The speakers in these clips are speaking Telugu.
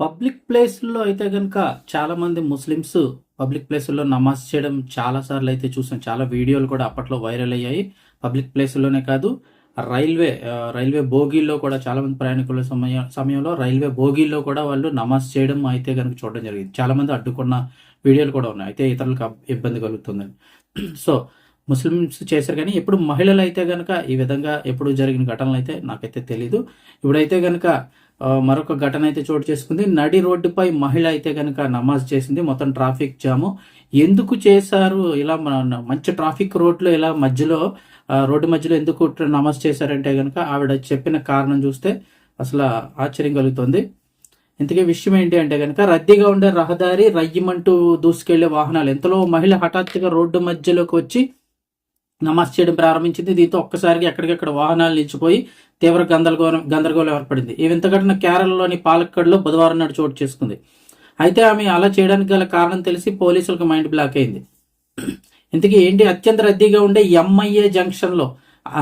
పబ్లిక్ ప్లేస్లో అయితే కనుక చాలామంది ముస్లిమ్స్ పబ్లిక్ ప్లేసుల్లో నమాజ్ చేయడం చాలా సార్లు అయితే చూసాం. చాలా వీడియోలు కూడా అప్పట్లో వైరల్ అయ్యాయి. పబ్లిక్ ప్లేసుల్లోనే కాదు రైల్వే రైల్వే బోగీల్లో కూడా చాలామంది ప్రయాణికుల సమయ సమయంలో రైల్వే బోగీల్లో కూడా వాళ్ళు నమాజ్ చేయడం అయితే కనుక చూడడం జరిగింది. చాలామంది అడ్డుకున్న వీడియోలు కూడా ఉన్నాయి. అయితే ఇతరులకు ఇబ్బంది కలుగుతుందని. సో, ముస్లిమ్స్ చేశారు కానీ ఎప్పుడు అయితే కనుక ఈ విధంగా ఎప్పుడు జరిగిన ఘటనలు అయితే నాకైతే తెలీదు. ఇప్పుడైతే కనుక మరొక ఘటన అయితే చోటు చేసుకుంది. నడి రోడ్డుపై మహిళ అయితే కనుక నమాజ్ చేసింది. మొత్తం ట్రాఫిక్ జాము. ఎందుకు చేశారు? ఇలా మన మంచి ట్రాఫిక్ రోడ్‌లో ఇలా మధ్యలో రోడ్డు మధ్యలో ఎందుకు నమాజ్ చేశారంటే కనుక ఆవిడ చెప్పిన కారణం చూస్తే అసలు ఆశ్చర్యం కలుగుతుంది. ఇంతకీ విషయం ఏంటి అంటే కనుక రద్దీగా ఉండే రహదారి రయ్యమంటూ దూసుకెళ్ళే వాహనాలు ఎంతలో మహిళ హఠాత్తుగా రోడ్డు మధ్యలోకి వచ్చి నమాజ్ చేయడం ప్రారంభించింది. దీంతో ఒక్కసారిగా ఎక్కడికక్కడ వాహనాలు నిలిచిపోయి తీవ్ర గందరగోళం గందరగోళం ఏర్పడింది. ఈ వింత ఘటన కేరళలోని పాలక్కడ్‌లో బుధవారం నాడు చోటు చేసుకుంది. అయితే ఆమె అలా చేయడానికి గల కారణం తెలిసి పోలీసులకు మైండ్ బ్లాక్ అయింది. ఇంతకీ ఏంటి అత్యంత రద్దీగా ఉండే ఎంఐఏ జంక్షన్‌లో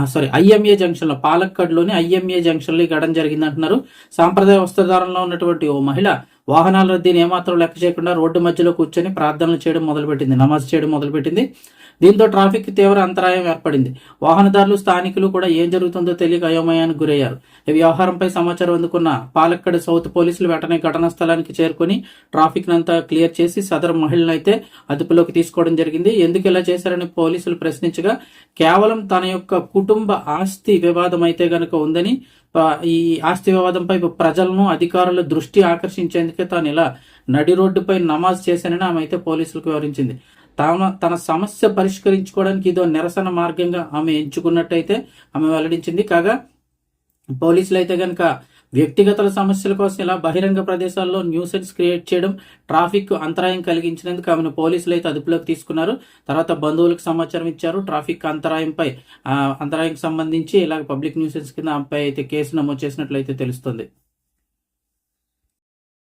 సారీ ఐఎంఏ జంక్షన్‌లో పాలక్కడ్‌లోని ఐఎంఏ జంక్షన్‌లో ఈ ఘటన జరిగిందంటున్నారు. సాంప్రదాయ వస్త్రధారణలో ఉన్నటువంటి ఓ మహిళ వాహనాల రద్దీని ఏమాత్రం లెక్క చేయకుండా రోడ్డు మధ్యలో కూర్చొని ప్రార్థనలు చేయడం మొదలుపెట్టింది. నమాజ్ చేయడం మొదలుపెట్టింది. దీంతో ట్రాఫిక్ తీవ్ర అంతరాయం ఏర్పడింది. వాహనదారులు, స్థానికులు కూడా ఏం జరుగుతుందో తెలియక అయోమయానికి గురయ్యారు. ఈ వ్యవహారంపై సమాచారం అందుకున్న పాలక్కడ సౌత్ పోలీసులు వెంటనే ఘటనా స్థలానికి చేరుకొని ట్రాఫిక్‌నంతా క్లియర్ చేసి సదరు మహిళనైతే అదుపులోకి తీసుకోవడం జరిగింది. ఎందుకు ఇలా చేశారని పోలీసులు ప్రశ్నించగా కేవలం తన యొక్క కుటుంబ ఆస్తి వివాదం అయితే గనక ఉందని ఈ ఆస్తి వివాదంపై ప్రజలను, అధికారుల దృష్టి ఆకర్షించేందుకే తాను ఇలా నడి రోడ్డుపై నమాజ్ చేశానని ఆమె అయితే పోలీసులకు వివరించింది. తాను తన సమస్య పరిష్కరించుకోవడానికి ఇదో నిరసన మార్గంగా ఆమె ఎంచుకున్నట్టయితే ఆమె వెల్లడించింది. కాగా పోలీసులు అయితే గనక వ్యక్తిగత సమస్యల కోసం ఇలా బహిరంగ ప్రదేశాల్లో న్యూసెన్స్ క్రియేట్ చేయడం, ట్రాఫిక్ అంతరాయం కలిగించినందుకు ఆమెను పోలీసులు అయితే అదుపులోకి తీసుకున్నారు. తర్వాత బంధువులకు సమాచారం ఇచ్చారు. ట్రాఫిక్ అంతరాయంపై ఆహ్, అంతరాయంకి సంబంధించి ఇలాగ పబ్లిక్ న్యూసెన్స్ కింద ఆమెపై అయితే కేసు నమోదు చేసినట్లయితే తెలుస్తుంది.